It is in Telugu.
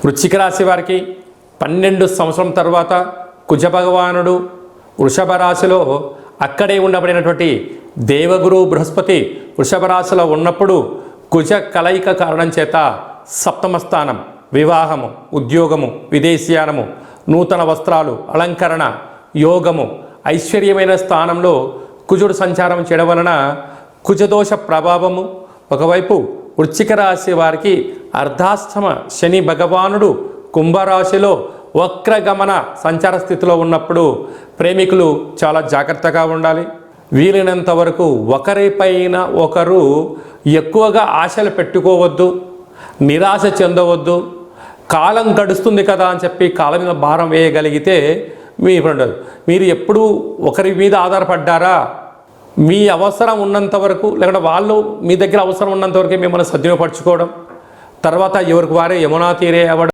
వృశ్చిక రాశి వారికి పన్నెండు సంవత్సరం తర్వాత కుజ భగవానుడు వృషభ రాశిలో అక్కడే ఉండబడినటువంటి దేవగురు బృహస్పతి వృషభ రాశిలో ఉన్నప్పుడు కుజ కలయిక కారణం చేత సప్తమ స్థానం వివాహము ఉద్యోగము విదేశీయానము నూతన వస్త్రాలు అలంకరణ యోగము ఐశ్వర్యమైన స్థానంలో కుజుడు సంచారం చేయడం వలన కుజదోష ప్రభావము ఒకవైపు వృశ్చిక రాశి వారికి అర్ధాష్టమ శని భగవానుడు కుంభరాశిలో వక్రగమన సంచార స్థితిలో ఉన్నప్పుడు ప్రేమికులు చాలా జాగ్రత్తగా ఉండాలి. వీలైనంత వరకు ఒకరిపైన ఒకరు ఎక్కువగా ఆశలు పెట్టుకోవద్దు నిరాశ చెందవద్దు. కాలం గడుస్తుంది కదా అని చెప్పి కాలం మీద భారం వేయగలిగితే మీ ఉండదు. మీరు ఎప్పుడూ ఒకరి మీద ఆధారపడ్డారా? మీ అవసరం ఉన్నంత వరకు లేకుంటే వాళ్ళు మీ దగ్గర అవసరం ఉన్నంత వరకే మిమ్మల్ని సద్వినియోగపరచుకోవడం తర్వాత ఎవరికి వారే యమునా తీరే అవ్వడం